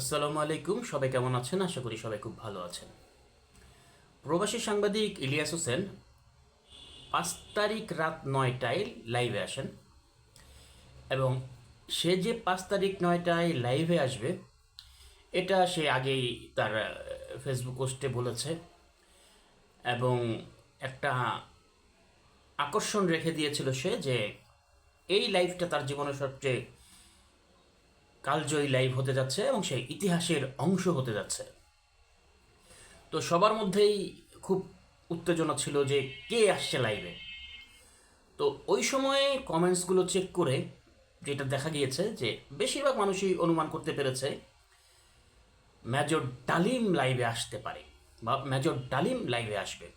আসসালামু আলাইকুম, সবাই কেমন আছেন? আশা করি সবাই খুব ভালো আছেন। প্রবাসী সাংবাদিক ইলিয়াস হোসেন, পাঁচ তারিখ রাত নয়টায় লাইভে আসেন এবং সে যে পাঁচ তারিখ নয়টায় লাইভে আসবে, এটা সে আগেই তার ফেসবুক পোস্টে বলেছে এবং একটা আকর্ষণ রেখে দিয়েছিল সে যে এই লাইভটা তার জীবনের সবচেয়ে কালজয়ী লাইভ হতে যাচ্ছে এবং সেই ইতিহাসের অংশ হতে যাচ্ছে। তো সবার মধ্যেই খুব উত্তেজনা ছিল যে কে আসছে লাইভে। তো ওই সময়ে কমেন্টসগুলো চেক করে যেটা দেখা গিয়েছে যে বেশিরভাগ মানুষই অনুমান করতে পেরেছে মেজর ডালিম লাইভে আসতে পারে বা মেজর ডালিম লাইভে আসবে।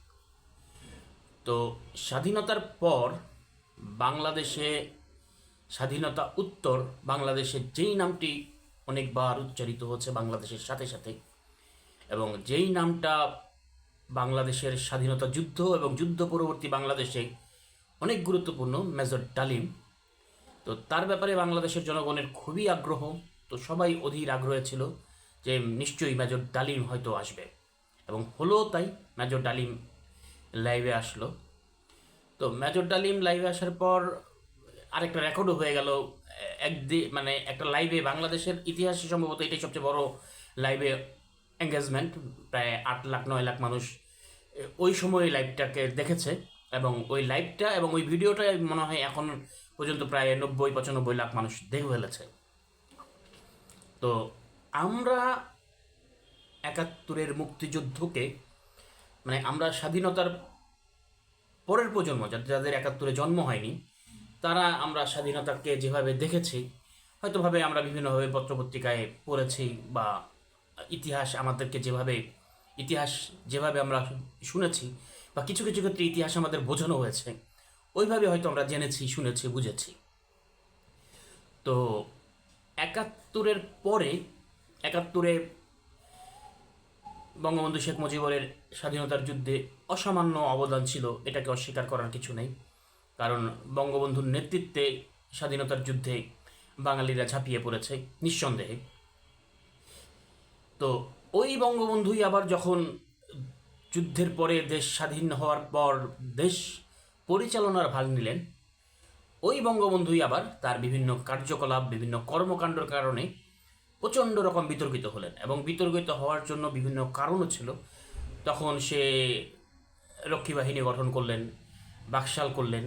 তো স্বাধীনতার পর বাংলাদেশে স্বাধীনতা উত্তর বাংলাদেশের যেই নামটি অনেকবার উচ্চারিত হচ্ছে বাংলাদেশের সাথে সাথে, এবং যেই নামটা বাংলাদেশের স্বাধীনতা যুদ্ধ এবং যুদ্ধ পরবর্তী বাংলাদেশে অনেক গুরুত্বপূর্ণ, মেজর ডালিম। তো তার ব্যাপারে বাংলাদেশের জনগণের খুবই আগ্রহ, তো সবাই অধীর আগ্রহে ছিল যে নিশ্চয়ই মেজর ডালিম হয়তো আসবে। এবং হলো তাই মেজর ডালিম লাইভে আসলো। তো মেজর ডালিম লাইভে আসার পর আরেকটা রেকর্ডও হয়ে গেল একদিন মানে একটা লাইভে বাংলাদেশের ইতিহাসে সম্ভবত এটাই সবচেয়ে বড় লাইভে এঙ্গেজমেন্ট প্রায় আট লাখ, নয় লাখ মানুষ ওই সময় লাইভটাকে দেখেছে এবং ওই লাইভটা এবং ওই ভিডিওটা মনে হয় এখন পর্যন্ত প্রায় নব্বই, পঁচানব্বই লাখ মানুষ দেখে ফেলেছে। তো আমরা একাত্তরের মুক্তিযুদ্ধকে মানে আমরা স্বাধীনতার পরের প্রজন্ম যাদের একাত্তরে জন্ম হয়নি তারা আমরা স্বাধীনতাকে যেভাবে দেখেছি হয়তোভাবে আমরা বিভিন্নভাবে পত্রপত্রিকায় পড়েছি বা ইতিহাস আমাদেরকে যেভাবে, ইতিহাস যেভাবে আমরা শুনেছি বা কিছু কিছু ক্ষেত্রে ইতিহাস আমাদের বোঝানো হয়েছে, ওইভাবে হয়তো আমরা জেনেছি, শুনেছি, বুঝেছি। তো একাত্তরের পরে, একাত্তরে বঙ্গবন্ধু শেখ মুজিবুরের স্বাধীনতার যুদ্ধে অসামান্য অবদান ছিল, এটাকে অস্বীকার করার কিছু নেই। কারণ বঙ্গবন্ধুর নেতৃত্বে স্বাধীনতার যুদ্ধে বাঙালিরা ঝাঁপিয়ে পড়েছে নিঃসন্দেহে। তো ওই বঙ্গবন্ধুই আবার যখন যুদ্ধের পরে দেশ স্বাধীন হওয়ার পর দেশ পরিচালনার ভাগ নিলেন, ওই বঙ্গবন্ধুই আবার তার বিভিন্ন কার্যকলাপ, বিভিন্ন কর্মকাণ্ডের কারণে প্রচণ্ড রকম বিতর্কিত হলেন এবং বিতর্কিত হওয়ার জন্য বিভিন্ন কারণও ছিল। তখন সে রক্ষী বাহিনী গঠন করলেন, বাকশাল করলেন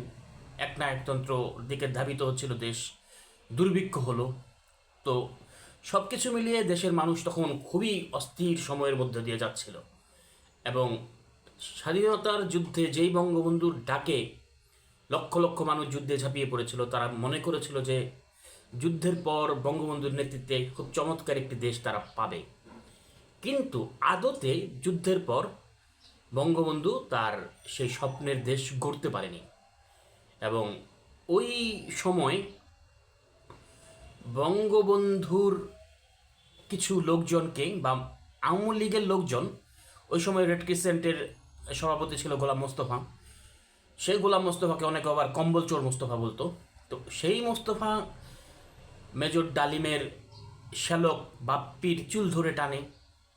একনায়কতন্ত্র দিকে ধাবিত হচ্ছিল দেশ। দুর্ভিক্ষ হলো। তো সব কিছু মিলিয়ে দেশের মানুষ তখন খুবই অস্থির সময়ের মধ্যে দিয়ে যাচ্ছিল। এবং স্বাধীনতার যুদ্ধে যেই বঙ্গবন্ধুর ডাকে লক্ষ লক্ষ মানুষ যুদ্ধে ঝাঁপিয়ে পড়েছিল, তারা মনে করেছিল যে যুদ্ধের পর বঙ্গবন্ধুর নেতৃত্বে খুব চমৎকার একটি দেশ তারা পাবে। কিন্তু আদতে যুদ্ধের পর বঙ্গবন্ধু তার সেই স্বপ্নের দেশ গড়তে পারেনি। এবং ওই সময় বঙ্গবন্ধুর কিছু লোকজনকে বা আওয়ামী লীগের লোকজন, ওই সময় রেড ক্রিসেন্টের সভাপতি ছিল গোলাম মোস্তফা। সেই গোলাম মোস্তফাকে অনেকে আবার কম্বল চোর মোস্তফা বলতো। তো সেই মোস্তফা মেজর ডালিমের শ্যালক বাপ্পির চুল ধরে টানে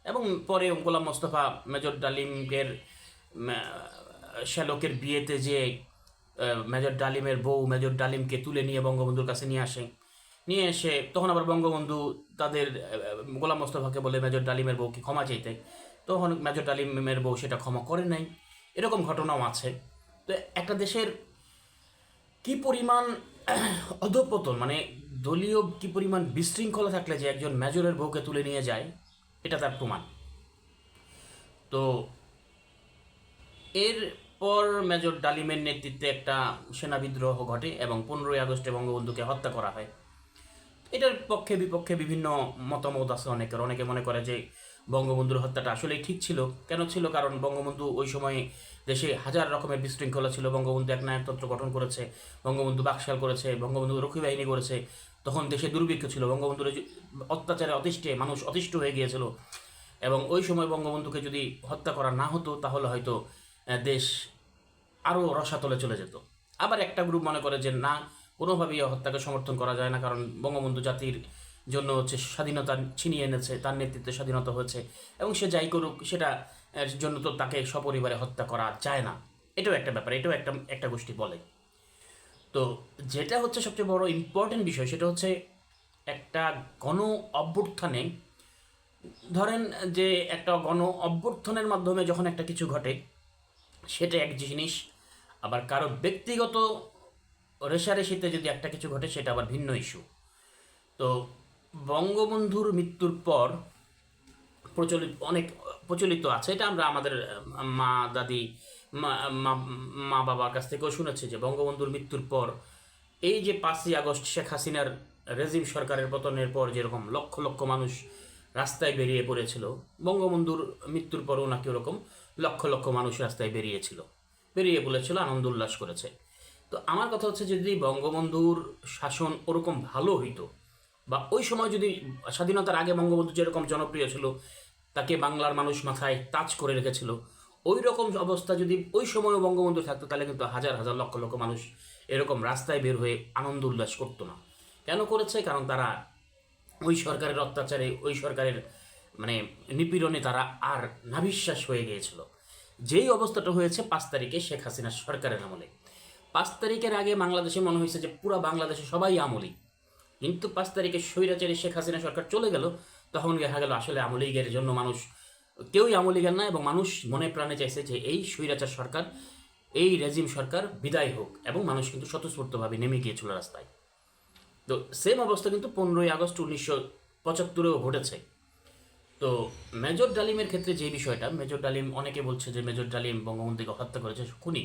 এবং পরে গোলাম মোস্তফা মেজর ডালিমের শ্যালকের বিয়েতে যে মেজর ডালিমের বউ মেজর ডালিমকে তুলে নিয়ে বঙ্গবন্ধুর কাছে নিয়ে আসে। নিয়ে এসে তখন আবার বঙ্গবন্ধু তাদের গোলাম মোস্তফাকে বলে মেজর ডালিমের বউকে ক্ষমা চাইতে তখন মেজর ডালিমের বউ সেটা ক্ষমা করে নাই এরকম ঘটনাও আছে। তো একটা দেশের কি পরিমাণ অধপতন মানে দলীয় কি পরিমাণ বিশৃঙ্খলা থাকলে যে একজন মেজরের বউকে তুলে নিয়ে যায়, এটা তার প্রমাণ। তো এরপর মেজর ডালিমের নেতৃত্বে একটা সেনা বিদ্রোহ ঘটে এবং পনেরোই আগস্টে বঙ্গবন্ধুকে হত্যা করা হয়। এটার পক্ষে বিপক্ষে বিভিন্ন মতামত আছে অনেকের। অনেকে মনে করে যে বঙ্গবন্ধুর হত্যাটা আসলেই ঠিক ছিল। কেন ছিল? কারণ বঙ্গবন্ধু ওই সময়ে দেশে হাজার রকমের বিশৃঙ্খলা ছিল। বঙ্গবন্ধু এক নায়কতন্ত্র গঠন করেছে, বঙ্গবন্ধু বাকশাল করেছে, বঙ্গবন্ধু রক্ষী বাহিনী করেছে। তখন দেশে দুর্ভিক্ষ ছিল। বঙ্গবন্ধুর অত্যাচারে অতিষ্ঠে মানুষ অতিষ্ঠ হয়ে গিয়েছিল। এবং ওই সময় বঙ্গবন্ধুকে যদি হত্যা করা না হতো, তাহলে হয়তো দেশ আরও রসাতলে চলে যেত। আবার একটা গ্রুপ মনে করে যে, না, কোনোভাবেই হত্যাকে সমর্থন করা যায় না, কারণ বঙ্গবন্ধু জাতির জন্য হচ্ছে স্বাধীনতা ছিনিয়ে এনেছে, তার নেতৃত্বে স্বাধীনতা হয়েছে, এবং সে যাই করুক, সেটা জন্য তো তাকে সপরিবারে হত্যা করা যায় না। এটাও একটা ব্যাপার, এটাও একটা একটা গোষ্ঠী বলে। তো যেটা হচ্ছে সবচেয়ে বড় ইম্পর্টেন্ট বিষয়, সেটা হচ্ছে একটা গণ অভ্যুত্থানে, ধরেন যে একটা গণ অভ্যুত্থানের মাধ্যমে যখন একটা কিছু ঘটে সেটা এক জিনিস। আবার কারও ব্যক্তিগত রেশারেশিতে যদি একটা কিছু ঘটে, সেটা আবার ভিন্ন ইস্যু তো বঙ্গবন্ধুর মৃত্যুর পর প্রচলিত, অনেক প্রচলিত আছে। এটা আমরা আমাদের মা, দাদি মা বাবার কাছ থেকেও শুনেছি যে বঙ্গবন্ধুর মৃত্যুর পর এই যে পাঁচই আগস্ট শেখ হাসিনার রেজিম সরকারের পতনের পর যেরকম লক্ষ লক্ষ মানুষ রাস্তায় বেরিয়ে পড়েছিল, বঙ্গবন্ধুর মৃত্যুর পরও নাকি ওরকম। লক্ষ লক্ষ মানুষ রাস্তায় বেরিয়েছিল। বেরিয়ে পড়েছিল আনন্দ উল্লাস করেছে। তো আমার কথা হচ্ছে, যদি বঙ্গবন্ধুর শাসন ওরকম ভালো হইতো, বা ওই সময় যদি স্বাধীনতার আগে বঙ্গবন্ধু যেরকম জনপ্রিয় ছিল, তাকে বাংলার মানুষ মাথায় তাজ করে রেখেছিল, ওই রকম অবস্থা যদি ওই সময়ও বঙ্গবন্ধু থাকতো, তাহলে কিন্তু হাজার হাজার লক্ষ লক্ষ মানুষ এরকম রাস্তায় বের হয়ে আনন্দ উল্লাস করতো না। কেন করেছে? কারণ তারা ওই সরকারের অত্যাচারে, ওই সরকারের মানে নিপীড়নে তারা আর নাভিশ্বাস হয়ে গিয়েছিল। যেই অবস্থাটা হয়েছে পাঁচ তারিখে শেখ হাসিনা সরকারের আমলে। পাঁচ তারিখের আগে বাংলাদেশে মনে হয়েছে যে পুরো বাংলাদেশে সবাই আমলি। কিন্তু পাঁচ তারিখে স্বৈরাচারী শেখ হাসিনা সরকার চলে গেল, তখন দেখা গেল আসলে আমলি লীগের জন্য মানুষ কেউই আমলি লীগের না এবং মানুষ মনে প্রাণে চাইছে যে এই স্বৈরাচার সরকার, এই রেজিম সরকার বিদায় হোক এবং মানুষ কিন্তু স্বতঃস্ফূর্তভাবে নেমে গিয়েছিল রাস্তায়। তো সেম অবস্থা কিন্তু পনেরোই আগস্ট উনিশশো পঁচাত্তরেও ঘটেছে। তো মেজর ডালিমের ক্ষেত্রে যে বিষয়টা, মেজর ডালিম অনেকে বলছে যে মেজর ডালিম বঙ্গবন্ধুকে হত্যা করেছে, খুনি।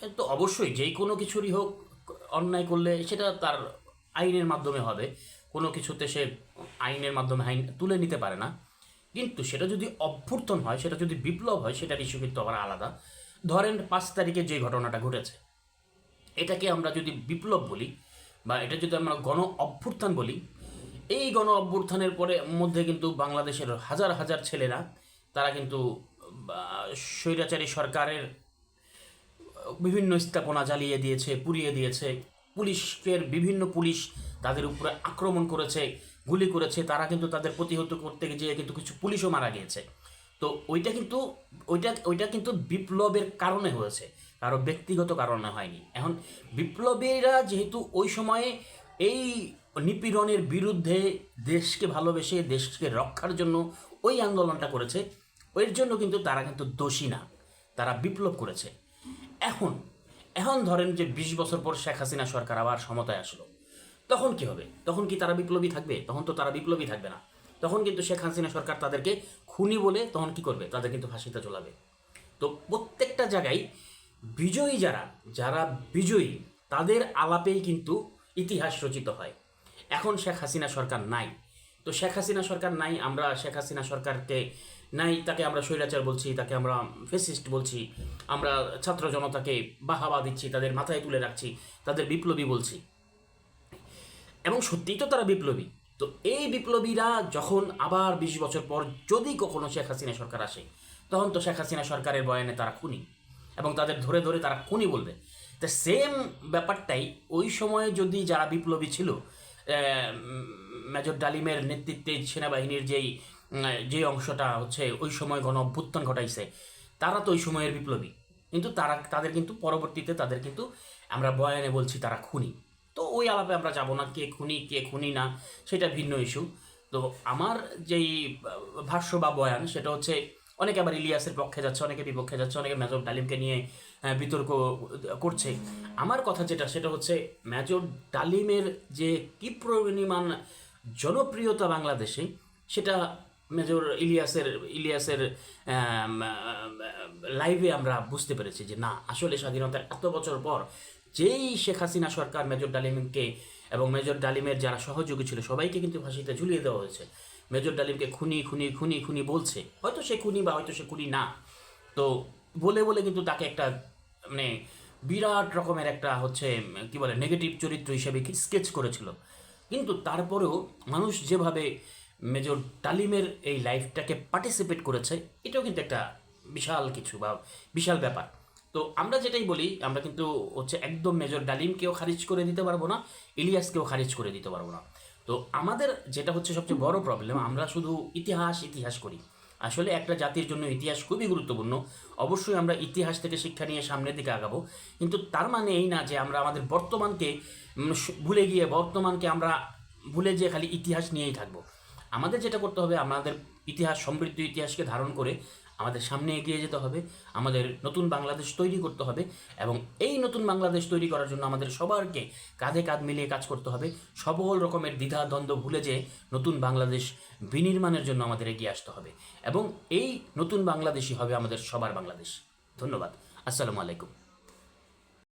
তো অবশ্যই যেই কোনো কিছুরই হোক অন্যায় করলে সেটা তার আইনের মাধ্যমে হবে। কোনো কিছুতে সে আইনের মাধ্যমে আইন তুলে নিতে পারে না। কিন্তু সেটা যদি অভ্যর্থন হয়, সেটা যদি বিপ্লব হয় সেটার ইস্যু কিন্তু আবার আলাদা। ধরেন পাঁচ তারিখে যে ঘটনাটা ঘটেছে, এটাকে আমরা যদি বিপ্লব বলি বা এটা যদি আমরা গণ অভ্যুত্থান বলি এই গণ অভ্যুত্থানের পরে মধ্যে কিন্তু বাংলাদেশের হাজার হাজার ছেলেরা, তারা কিন্তু স্বৈরাচারী সরকারের বিভিন্ন স্থাপনা জ্বালিয়ে দিয়েছে, পুড়িয়ে দিয়েছে। পুলিশের বিভিন্ন পুলিশ তাদের উপরে আক্রমণ করেছে, গুলি করেছে। তারা কিন্তু তাদের প্রতিহত করতে গিয়ে কিন্তু কিছু পুলিশও মারা গিয়েছে। তো ওইটা কিন্তু, ওইটা ওইটা কিন্তু বিপ্লবের কারণে হয়েছে। কারও ব্যক্তিগত কারণে হয়নি। এখন বিপ্লবীরা যেহেতু ওই সময়ে এই নিপীড়নের বিরুদ্ধে দেশকে ভালোবেসে দেশকে রক্ষার জন্য ওই আন্দোলনটা করেছে। ওইর জন্য কিন্তু তারা কিন্তু দোষী না। তারা বিপ্লব করেছে। এখন এখন ধরেন যে বিশ বছর পর শেখ হাসিনা সরকার আবার সমতায় আসলো। তখন কি হবে? তখন কি তারা বিপ্লবী থাকবে? তখন তো তারা বিপ্লবী থাকবে না। তখন কিন্তু শেখ হাসিনা সরকার তাদেরকে খুনি বলে তখন কি করবে? তাদের কিন্তু ফাঁসিতে চলাবে তো প্রত্যেকটা জায়গায় বিজয়ী যারা যারা বিজয়ী, তাদের আলাপেই কিন্তু ইতিহাস রচিত হয়। এখন শেখ হাসিনা সরকার নাই। তো শেখ হাসিনা সরকার নাই, আমরা শেখ হাসিনা সরকারকে নাই, তাকে আমরা স্বৈরাচার বলছি, তাকে আমরা ফেসিস্ট বলছি, আমরা ছাত্র জনতাকে বাহাবা দিচ্ছি, তাদের মাথায় তুলে রাখছি, তাদের বিপ্লবী বলছি। এবং সত্যিই তো তারা বিপ্লবী। তো এই বিপ্লবীরা যখন আবার বিশ বছর পর যদি কখনো শেখ হাসিনা সরকার আসে, তখন তো শেখ হাসিনা সরকারের বয়ানে তারা খুনি। এবং তাদের ধরে ধরে তারা খুনি বলবে। তা সেম ব্যাপারটাই ওই সময়ে যদি যারা বিপ্লবী ছিল মেজর ডালিমের নেতৃত্বে সেনাবাহিনীর যেই যে অংশটা হচ্ছে ওই সময় গণ অভ্যুত্থান ঘটাইছে, তারা তো ওই সময়ের বিপ্লবী। কিন্তু তারা, তাদের কিন্তু পরবর্তীতে তাদের কিন্তু আমরা বয়ানে বলছি তারা খুনি। তো ওই আলাপে আমরা যাব না, কে খুনি কে খুনি না, সেটা ভিন্ন ইস্যু তো আমার যেই ভাষ্য বা বয়ান, সেটা হচ্ছে অনেকে আবার ইলিয়াসের পক্ষে যাচ্ছে, অনেকে বিপক্ষে যাচ্ছে, অনেকে মেজর ডালিমকে নিয়ে বিতর্ক করছে। আমার কথা যেটা, সেটা হচ্ছে মেজর ডালিমের যে কি পরিমাণ জনপ্রিয়তা বাংলাদেশে, সেটা মেজর ইলিয়াসের ইলিয়াসের লাইভে আমরা বুঝতে পেরেছি যে না, আসলে স্বাধীনতার এত বছর পর যেই শেখ হাসিনা সরকার মেজর ডালিমকে এবং মেজর ডালিমের যারা সহযোগী ছিল, সবাইকে কিন্তু ফাঁসিতে ঝুলিয়ে দেওয়া হয়েছে। মেজর ডালিমকে খুনি খুনি খুনি খুনি বলছে। হয়তো সে খুনি বা হয়তো সে খুনি না। তো বলে বলে কিন্তু তাকে একটা মানে বিরাট রকমের একটা হচ্ছে, কি বলে নেগেটিভ চরিত্র হিসেবে স্কেচ করেছিল। কিন্তু তারপরেও মানুষ যেভাবে মেজর ডালিমের এই লাইফটাকে পার্টিসিপেট করেছে, এটাও কিন্তু একটা বিশাল কিছু বা বিশাল ব্যাপার। তো আমরা যেটাই বলি, আমরা কিন্তু হচ্ছে একদম মেজর ডালিমকেও খারিজ করে দিতে পারব না, ইলিয়াসকেও খারিজ করে দিতে পারব না। তো আমাদের যেটা হচ্ছে সবচেয়ে বড় প্রবলেম আমরা শুধু ইতিহাস ইতিহাস করি। আসলে একটা জাতির জন্য ইতিহাস খুবই গুরুত্বপূর্ণ। অবশ্যই আমরা ইতিহাস থেকে শিক্ষা নিয়ে সামনের দিকে আগাবো। কিন্তু তার মানে এই না যে আমরা আমাদের বর্তমানকে ভুলে গিয়ে বর্তমানকে আমরা ভুলে যেয়ে খালি ইতিহাস নিয়েই থাকব। আমাদের যেটা করতে হবে, আমাদের ইতিহাস, সমৃদ্ধ ইতিহাসকে ধারণ করে আমাদের সামনে এগিয়ে যেতে হবে, আমাদের নতুন বাংলাদেশ তৈরি করতে হবে এবং এই নতুন বাংলাদেশ তৈরি করার জন্য আমাদের সবারকে কাঁধে কাঁধ মিলিয়ে কাজ করতে হবে। সকল রকমের দ্বিধা, দ্বন্দ্ব ভুলে যেয়ে নতুন বাংলাদেশ বিনির্মাণের জন্য আমাদের এগিয়ে আসতে হবে এবং এই নতুন বাংলাদেশই হবে আমাদের সবার বাংলাদেশ। ধন্যবাদ। আসসালামু আলাইকুম।